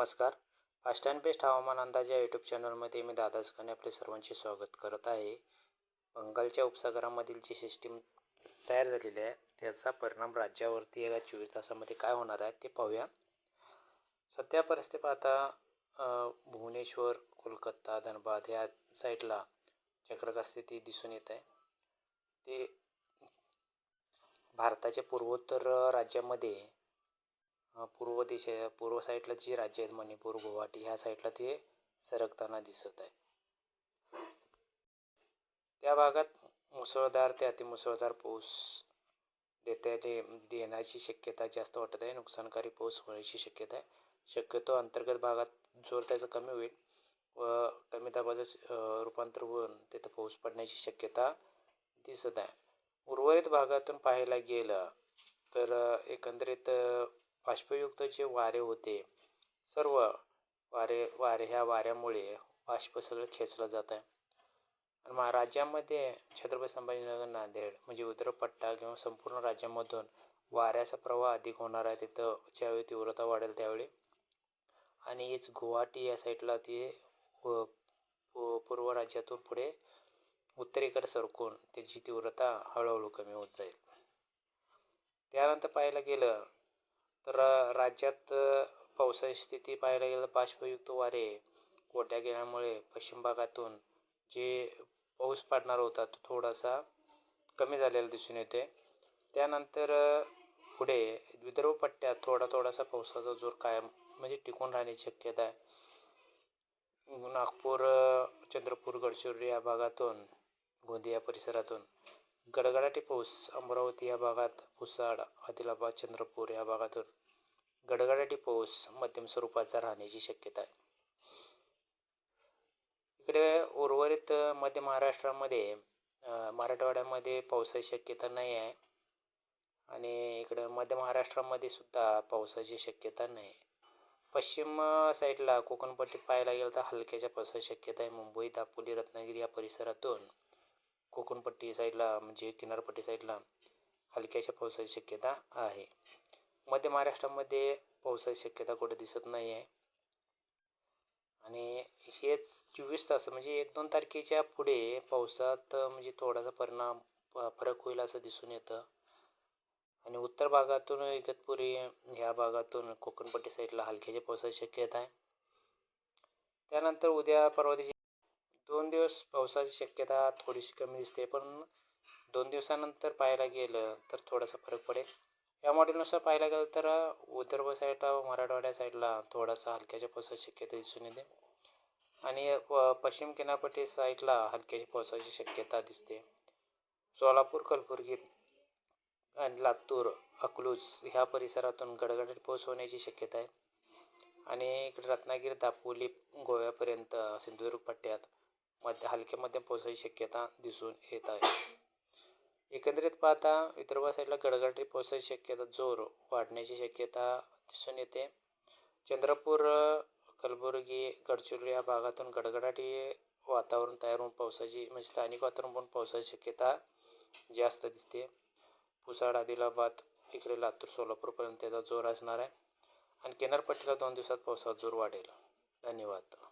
नमस्कार. Fast and best हवामान अंदाज या यूट्यूब चॅनलमध्ये मी दादा सुकाने आपले सर्वांचे स्वागत करत आहे. बंगालच्या उपसागरामधील जी सिस्टीम तयार झालेली आहे त्याचा परिणाम राज्यावरती या चोवीस तासामध्ये काय होणार आहे ते पाहूया. सध्या परिस्थिती पाहता भुवनेश्वर कोलकाता धनबाद ह्या साईडला चक्रकार स्थिती दिसून येत आहे. ते भारताच्या पूर्वोत्तर राज्यामध्ये पूर्व दिशे पूर्व साईडला जी राज्य आहेत मणिपूर गुवाहाटी ह्या साईडला ते सरकताना दिसत आहे. त्या भागात मुसळधार ते अतिमुसळधार पाऊस देता दे देण्याची शक्यता जास्त वाटत आहे. नुकसानकारी पाऊस होण्याची शक्यता आहे. शक्यतो अंतर्गत भागात जोर त्याचा कमी होईल व कमी दाबाचं रूपांतर होऊन तिथं पाऊस पडण्याची शक्यता दिसत आहे. उर्वरित भागातून पाहायला गेलं तर एकंदरीत बाष्पयुक्त जे वारे होते. सर्व वारे वारे ह्या वाऱ्यामुळे बाष्प सगळं खेचलं जात आहे आणि मा राज्यामध्ये छत्रपती संभाजीनगर नांदेड म्हणजे उत्तरपट्टा किंवा संपूर्ण राज्यामधून वाऱ्याचा प्रवाह अधिक होणार आहे. तिथं ज्यावेळी तीव्रता वाढेल त्यावेळी. आणि हीच गुवाहाटी या साईडला ते पूर्व राज्यातून पुढे उत्तरेकडे सरकून त्याची तीव्रता हळूहळू कमी होत जाईल. त्यानंतर पाहायला गेलं तर राज्यात पावसाची स्थिती पाहायला गेलं तर बाष्पयुक्त वारे कोट्या गेल्यामुळे पश्चिम भागातून जे पाऊस पडणार होता तो थोडासा कमी झालेला दिसून येते त्यानंतर पुढे विदर्भ पट्ट्यात थोडा थोडासा पावसाचा जोर कायम म्हणजे टिकून राहण्याची शक्यता आहे. नागपूर चंद्रपूर गडचिरोली या भागातून गोंदिया परिसरातून गडगडाटी पाऊस अमरावती या भागात पुसाड आदिलाबाद चंद्रपूर या भागातून गडगडाटी पाऊस मध्यम स्वरूपाचा राहण्याची शक्यता आहे. इकडे उर्वरित मध्य महाराष्ट्रामध्ये मराठवाड्यामध्ये पावसाची शक्यता नाही आहे. आणि इकडं मध्य महाराष्ट्रामध्ये सुद्धा पावसाची शक्यता नाही. पश्चिम साईडला कोकणपट्टीत पाहायला गेलं तर हलक्याच्या पावसाची शक्यता आहे. मुंबई दापोली रत्नागिरी या परिसरातून कोकणपट्टी साईडला म्हणजे किनारपट्टी साईडला हलक्याच्या पावसाची शक्यता आहे. मध्य महाराष्ट्रामध्ये पावसाची शक्यता कुठे दिसत नाही आहे आणि हेच चोवीस तास म्हणजे एक दोन तारखेच्या पुढे पावसात म्हणजे थोडासा परिणाम फरक होईल असं दिसून येतं. आणि उत्तर भागातून इगतपुरी ह्या भागातून कोकणपट्टी साईडला हलक्याच्या पावसाची शक्यता आहे. त्यानंतर उद्या परवा दिवशी दोन दिवस पावसाची शक्यता थोडीशी कमी दिसते पण दोन दिवसानंतर पाहायला गेलं तर थोडासा फरक पडेल. या मॉडेलनुसार पाहायला गेलं तर विदर्भ साईडला व मराठवाड्या साईडला थोडासा हलक्याच्या पावसाची शक्यता दिसून येते. आणि प- पश्चिम किनारपट्टी साईडला हलक्याची पावसाची शक्यता दिसते. सोलापूर कलबुर्गी आणि लातूर अकलूज ह्या परिसरातून गडगडीत पाऊस होण्याची शक्यता आहे. आणि इकडे रत्नागिरी दापोली गोव्यापर्यंत सिंधुदुर्ग पट्ट्यात मध्य हलक्या मध्यम पावसाची शक्यता दिसून येत आहे. एकंदरीत पाहता विदर्भ साईडला गडगडाटी पावसाची शक्यता जोर वाढण्याची शक्यता दिसून येते. चंद्रपूर कलबुर्गी गडचिरोली या भागातून गडगडाटी वातावरण तयार होऊन पावसाची म्हणजे स्थानिक वातावरण पण पावसाची शक्यता जास्त दिसते. पुसाड आदिलाबाद इकडे लातूर सोलापूरपर्यंत त्याचा जोर असणार आहे. आणि किनारपट्टीला दोन दिवसात पावसाचा जोर वाढेल. धन्यवाद.